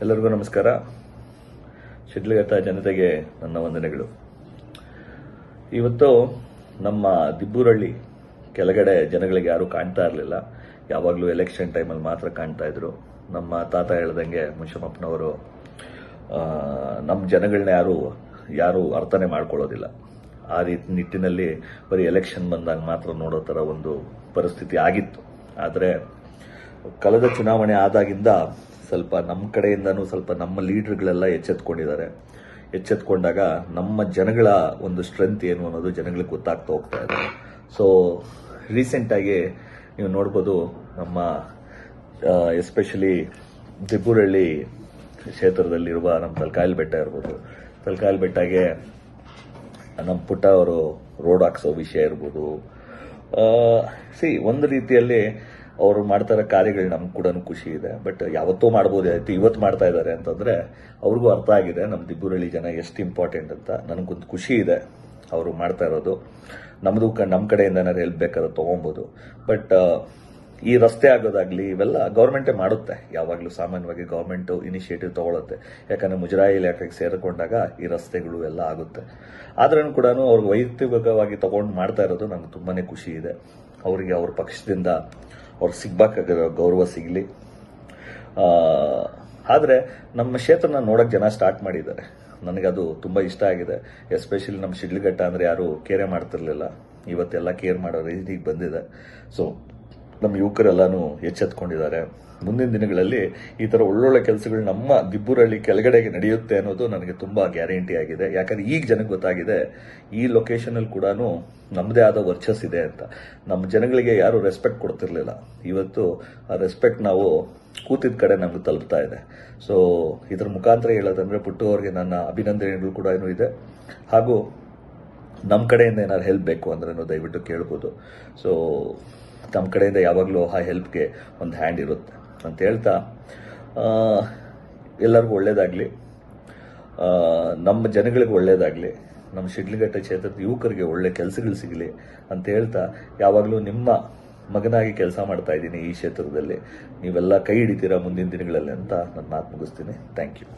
ಎಲ್ಲರಿಗೂ ನಮಸ್ಕಾರ. ಶಿಡ್ಲಘಟ್ಟ ಜನತೆಗೆ ನನ್ನ ವಂದನೆಗಳು. ಇವತ್ತು ನಮ್ಮ ದಿಬ್ಬೂರಳ್ಳಿ ಕೆಳಗಡೆ ಜನಗಳಿಗೆ ಯಾರು ಕಾಣ್ತಾ ಇರಲಿಲ್ಲ. ಯಾವಾಗಲೂ ಎಲೆಕ್ಷನ್ ಟೈಮಲ್ಲಿ ಮಾತ್ರ ಕಾಣ್ತಾ ಇದ್ರು. ನಮ್ಮ ತಾತ ಹೇಳ್ದಂಗೆ ಮುಷಮಪ್ಪನವರು ನಮ್ಮ ಜನಗಳನ್ನ ಯಾರು ಯಾರು ಅರ್ಥನೆ ಮಾಡ್ಕೊಳ್ಳೋದಿಲ್ಲ. ಆ ರೀತಿ ನಿಟ್ಟಿನಲ್ಲಿ ಬರೀ ಎಲೆಕ್ಷನ್ ಬಂದಾಗ ಮಾತ್ರ ನೋಡೋ ಥರ ಒಂದು ಪರಿಸ್ಥಿತಿ ಆಗಿತ್ತು. ಆದರೆ, ಕಳೆದ ಚುನಾವಣೆ ಆದಾಗಿಂದ ಸ್ವಲ್ಪ ನಮ್ಮ ಕಡೆಯಿಂದನೂ ಸ್ವಲ್ಪ ನಮ್ಮ ಲೀಡರ್ಗಳೆಲ್ಲ ಎಚ್ಚೆತ್ಕೊಂಡಿದ್ದಾರೆ. ಎಚ್ಚೆತ್ಕೊಂಡಾಗ ನಮ್ಮ ಜನಗಳ ಒಂದು ಸ್ಟ್ರೆಂತ್ ಏನು ಅನ್ನೋದು ಜನಗಳಿಗೆ ಗೊತ್ತಾಗ್ತಾ ಹೋಗ್ತಾ ಇದೆ. ಸೊ ರೀಸೆಂಟಾಗಿ ನೀವು ನೋಡ್ಬೋದು ನಮ್ಮ ಎಸ್ಪೆಷಲಿ ದಿಬ್ಬೂರಳ್ಳಿ ಕ್ಷೇತ್ರದಲ್ಲಿರುವ ನಮ್ಮ ತಲಕಾಯಲ್ ಬೆಟ್ಟ ಇರ್ಬೋದು. ತಲಕಾಯಲ್ ಬೆಟ್ಟಗೆ ನಮ್ಮ ಪುಟ್ಟ ಅವರು ರೋಡ್ ಹಾಕ್ಸೋ ವಿಷಯ ಇರ್ಬೋದು. ಸಿ ಒಂದು ರೀತಿಯಲ್ಲಿ ಅವರು ಮಾಡ್ತಾ ಇರೋ ಕಾರ್ಯಗಳು ನಮ್ಗೆ ಕೂಡ ಖುಷಿ ಇದೆ. ಬಟ್ ಯಾವತ್ತೂ ಮಾಡ್ಬೋದಾಯ್ತು ಇವತ್ತು ಮಾಡ್ತಾ ಇದ್ದಾರೆ ಅಂತಂದರೆ ಅವ್ರಿಗೂ ಅರ್ಥ ಆಗಿದೆ ನಮ್ಮ ದಿಬ್ಬುರಳ್ಳಿ ಜನ ಎಷ್ಟು ಇಂಪಾರ್ಟೆಂಟ್ ಅಂತ. ನನಗೊಂದು ಖುಷಿ ಇದೆ ಅವರು ಮಾಡ್ತಾ ಇರೋದು. ನಮ್ಮದು ಕ ನಮ್ಮ ಕಡೆಯಿಂದ ಏನಾದ್ರು ಹೆಲ್ಪ್ ಬೇಕಾದ್ರೆ ತೊಗೊಬೋದು. ಬಟ್ ಈ ರಸ್ತೆ ಆಗೋದಾಗಲಿ ಇವೆಲ್ಲ ಗೌರ್ಮೆಂಟೇ ಮಾಡುತ್ತೆ. ಯಾವಾಗಲೂ ಸಾಮಾನ್ಯವಾಗಿ ಗೌರ್ಮೆಂಟು ಇನಿಷಿಯೇಟಿವ್ ತೊಗೊಳುತ್ತೆ. ಯಾಕಂದರೆ ಮುಜರಾಯಿ ಇಲಾಖೆಗೆ ಸೇರಿಕೊಂಡಾಗ ಈ ರಸ್ತೆಗಳು ಎಲ್ಲ ಆಗುತ್ತೆ. ಆದ್ರೂ ಕೂಡ ಅವ್ರಿಗೆ ವೈಯಕ್ತಿಕವಾಗಿ ತೊಗೊಂಡು ಮಾಡ್ತಾ ಇರೋದು ನಂಗೆ ತುಂಬಾ ಖುಷಿ ಇದೆ. ಅವರಿಗೆ ಅವ್ರ ಪಕ್ಷದಿಂದ ಅವ್ರಿಗೆ ಸಿಗ್ಬೇಕಾಗಿರೋ ಗೌರವ ಸಿಗಲಿ. ಆದರೆ ನಮ್ಮ ಕ್ಷೇತ್ರನ ನೋಡೋಕೆ ಜನ ಸ್ಟಾರ್ಟ್ ಮಾಡಿದ್ದಾರೆ. ನನಗದು ತುಂಬ ಇಷ್ಟ ಆಗಿದೆ. ಎಸ್ಪೆಷಲಿ ನಮ್ಮ ಶಿಡ್ಲಘಟ್ಟ ಅಂದರೆ ಯಾರು ಕೇರೆ ಮಾಡ್ತಿರ್ಲಿಲ್ಲ. ಇವತ್ತೆಲ್ಲ ಕೇರ್ ಮಾಡೋ ರೀತಿಗೆ ಬಂದಿದೆ. ಸೊ ನಮ್ಮ ಯುವಕರೆಲ್ಲನೂ ಎಚ್ಚೆತ್ಕೊಂಡಿದ್ದಾರೆ. ಮುಂದಿನ ದಿನಗಳಲ್ಲಿ ಈ ಥರ ಒಳ್ಳೊಳ್ಳೆ ಕೆಲಸಗಳು ನಮ್ಮ ದಿಬ್ಬೂರಳ್ಳಿ ಕೆಳಗಡೆಗೆ ನಡೆಯುತ್ತೆ ಅನ್ನೋದು ನನಗೆ ತುಂಬ ಗ್ಯಾರಂಟಿ ಆಗಿದೆ. ಯಾಕಂದ್ರೆ ಈಗ ಜನಕ್ಕೆ ಗೊತ್ತಾಗಿದೆ, ಈ ಲೊಕೇಶನಲ್ಲಿ ಕೂಡ ನಮ್ಮದೇ ಆದ ವರ್ಚಸ್ ಇದೆ ಅಂತ. ನಮ್ಮ ಜನಗಳಿಗೆ ಯಾರು ರೆಸ್ಪೆಕ್ಟ್ ಕೊಡ್ತಿರ್ಲಿಲ್ಲ. ಇವತ್ತು ಆ ರೆಸ್ಪೆಕ್ಟ್ ನಾವು ಕೂತಿದ್ದ ಕಡೆ ನಮ್ಗೆ ತಲುಪ್ತಾ ಇದೆ. ಸೊ ಇದ್ರ ಮುಖಾಂತರ ಹೇಳೋದಂದ್ರೆ ಪುಟ್ಟು ಅವ್ರಿಗೆ ನನ್ನ ಅಭಿನಂದನೆಗಳು ಕೂಡ ಏನು ಇದೆ. ಹಾಗೂ ನಮ್ಮ ಕಡೆಯಿಂದ ಏನಾದ್ರು ಹೆಲ್ಪ್ ಬೇಕು ಅಂದ್ರೆ ದಯವಿಟ್ಟು ಕೇಳ್ಬೋದು. ಸೊ ನಮ್ಮ ಕಡೆಯಿಂದ ಯಾವಾಗಲೂ ಆ ಹೆಲ್ಪ್ಗೆ ಒಂದು ಹ್ಯಾಂಡ್ ಇರುತ್ತೆ ಅಂತ ಹೇಳ್ತಾ ಎಲ್ಲರಿಗೂ ಒಳ್ಳೇದಾಗಲಿ. ನಮ್ಮ ಜನಗಳಿಗೆ ಒಳ್ಳೇದಾಗಲಿ. ನಮ್ಮ ಶಿಡ್ಲಘಟ್ಟ ಕ್ಷೇತ್ರದ ಯುವಕರಿಗೆ ಒಳ್ಳೆ ಕೆಲಸಗಳು ಸಿಗಲಿ ಅಂತ ಹೇಳ್ತಾ, ಯಾವಾಗಲೂ ನಿಮ್ಮ ಮಗನಾಗಿ ಕೆಲಸ ಮಾಡ್ತಾ ಇದ್ದೀನಿ ಈ ಕ್ಷೇತ್ರದಲ್ಲಿ. ನೀವೆಲ್ಲ ಕೈ ಹಿಡಿತೀರಾ ಮುಂದಿನ ದಿನಗಳಲ್ಲಿ ಅಂತ ನನ್ನ ಮಾತು ಮುಗಿಸ್ತೀನಿ. Thank you